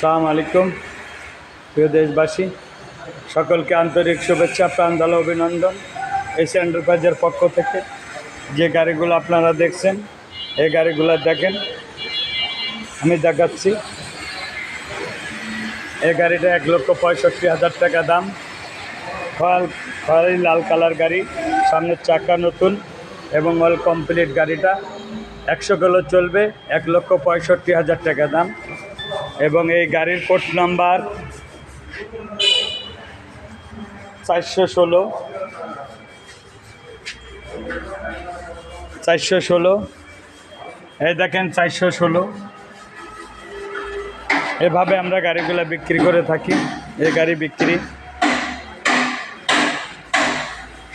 সালাম আলাইকুম। প্রিয় দেশবাসী, সকলকে আন্তরিক শুভেচ্ছা, প্রাণদাল, অভিনন্দন। এশিয়া এন্টারপ্রাইজের পক্ষ থেকে যে গাড়িগুলো আপনারা দেখছেন, এই গাড়িগুলো দেখেন। আমি দেখাচ্ছি। এই গাড়িটা এক লক্ষ পঁয়ষট্টি হাজার টাকা দাম। খয়াল খয়ালি লাল কালার গাড়ি সামনের চাকা নতুন এবং অল কমপ্লিট গাড়িটা। একশো কিলো চলবে, এক লক্ষ পঁয়ষট্টি হাজার টাকা দাম। এবং এই গাড়ির কোড নাম্বার চারশো ষোলো। চারশো ষোলো। এই দেখেন চারশো ষোলো। এভাবে আমরা গাড়িগুলো বিক্রি করে থাকি এই গাড়ি বিক্রি।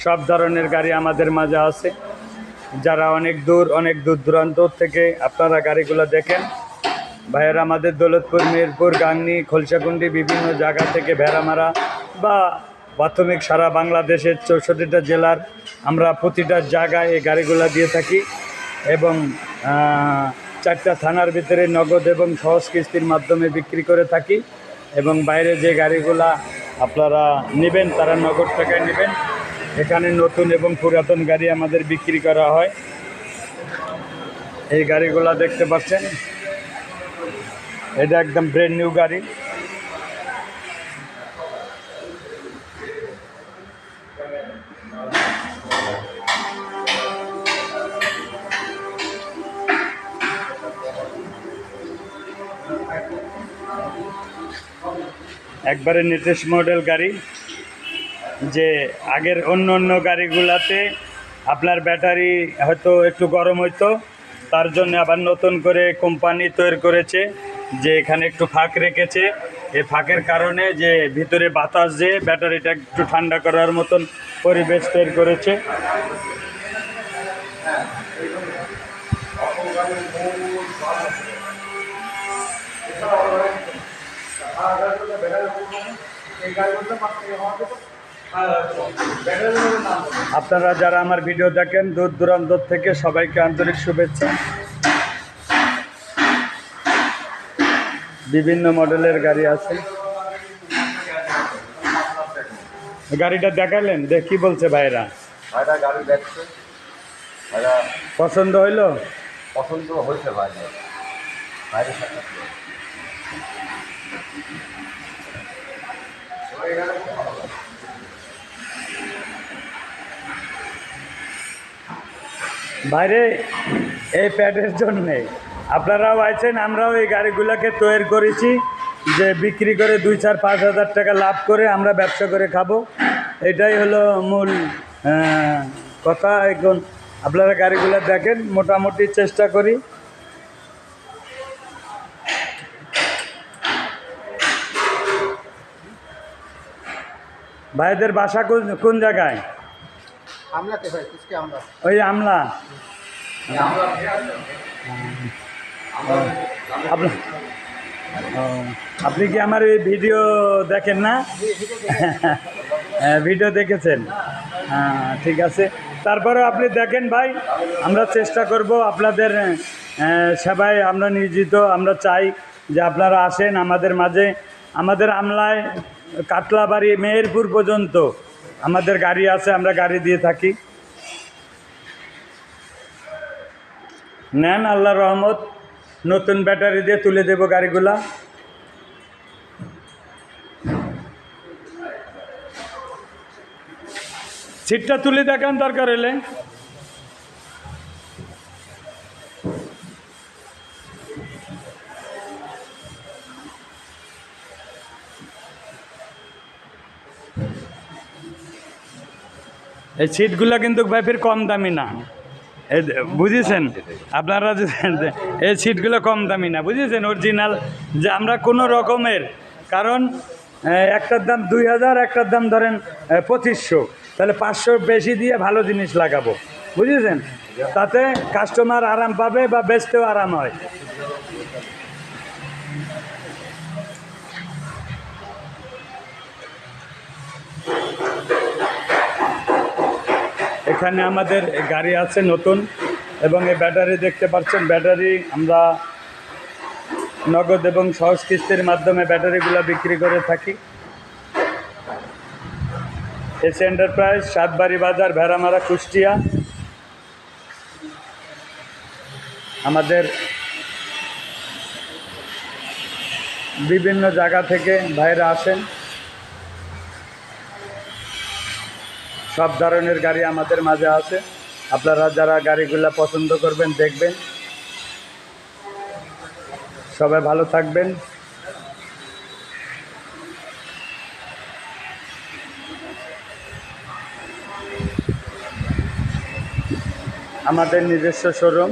সব ধরনের গাড়ি আমাদের মাঝে আছে। যারা অনেক দূর অনেক দূর দূরান্ত থেকে আপনারা গাড়িগুলো দেখেন। ভাইয়েরা, আমাদের দৌলতপুর, মিরপুর, গাংনি খোলসাকুন্ডি বিভিন্ন জায়গা থেকে ভেড়ামারা বা প্রাথমিক সারা বাংলাদেশের চৌষট্টিটা জেলার আমরা প্রতিটা জায়গায় এই গাড়িগুলো দিয়ে থাকি এবং চারটা থানার ভিতরে নগদ এবং সহজ কিস্তির মাধ্যমে বিক্রি করে থাকি এবং বাইরে যে গাড়িগুলা আপনারা নেবেন, তারা নগদ টাকায় নেবেন। এখানে নতুন এবং পুরাতন গাড়ি আমাদের বিক্রি করা হয়। এই গাড়িগুলা দেখতে পাচ্ছেন। এটা একদম ব্র্যান্ড নিউ গাড়ি। একবারে নেটেস্ট মডেল গাড়ি। যে আগের অন্য অন্য গাড়িগুলাতে আপনার ব্যাটারি হয়তো একটু গরম হইতো, তার জন্য আবার নতুন করে কোম্পানি তৈরি করেছে। যে এখানে একটু ফাঁক রেখেছে। এই ফাঁকের কারণে যে ভিতরে বাতাস যে ব্যাটারিটা একটু ঠান্ডা করার মতন পরিবেশ তৈরি করেছে। আপনারা যারা আমার ভিডিও দেখেন, দূর দূরান্ত থেকে সবাইকে আন্তরিক শুভেচ্ছা। বিভিন্ন মডেলের গাড়ি আছে। গাড়িটা দেখালেন দেখ কি বলছে ভাইরা। ভাইরা গাড়ি দেখছে। ভাইরা পছন্দ হইল? পছন্দ হয়েছে ভাইরা সাথে। বাইরে এই প্যাডের জন্যে। আপনারাও আছেন আমরাও এই গাড়িগুলোকে তৈরি করেছি যে বিক্রি করে দুই চার পাঁচ হাজার টাকা লাভ করে আমরা ব্যবসা করে খাব। এটাই হলো মূল কথা। এখন আপনারা গাড়িগুলো দেখেন মোটামুটি চেষ্টা করি। ভাইদের বাসা কোন কোন জায়গায়? ওই আমলা। আপনি কি আমার এই ভিডিও দেখেন না? হ্যাঁ, ভিডিও দেখেছেন। হ্যাঁ ঠিক আছে। তারপরে আপনি দেখেন ভাই আমরা চেষ্টা করব আপনাদের সেবায় আমরা নিয়োজিত আমরা চাই যে আপনারা আসেন আমাদের মাঝে। আমাদের আমলায় কাটলাবাড়ি মেহেরপুর পর্যন্ত আমাদের গাড়ি আছে আমরা গাড়ি দিয়ে থাকি। নেন আল্লাহ রহমত। নতুন ব্যাটারি দিয়ে তুলে দেব গাড়িগুলা। সিটটা তুলে দেখান দরকার হলে। এই সিটগুলো কিন্তু ভাই ফের কম দামি না। বুঝেছেন? আপনারা এই সিটগুলো কম দামি না, বুঝেছেন? অরিজিনাল যে আমরা কোনো রকমের, কারণ একটার দাম দুই হাজার, একটার দাম ধরেন পঁচিশশো। তাহলে পাঁচশো বেশি দিয়ে ভালো জিনিস লাগাবো, বুঝেছেন? তাতে কাস্টমার আরাম পাবে বা বেচতেও আরাম হয়। এখানে আমাদের গাড়ি আছে নতুন এবং এই ব্যাটারি দেখতে পাচ্ছেন, ব্যাটারি আমরা নগদ এবং সহজ কিস্তির মাধ্যমে ব্যাটারিগুলো বিক্রি করে থাকি। এস এন্টারপ্রাইজ, সাতবাড়ি বাজার, ভেড়ামারা, কুষ্টিয়া। আমাদের বিভিন্ন জায়গা থেকে ভাইরা আসেন। সব ধরনের গাড়ি আমাদের মাঝে আছে। আপনারা যারা গাড়িগুলো পছন্দ করবেন, দেখবেন। সবাই ভালো থাকবেন। আমাদের নিজস্ব শোরুম।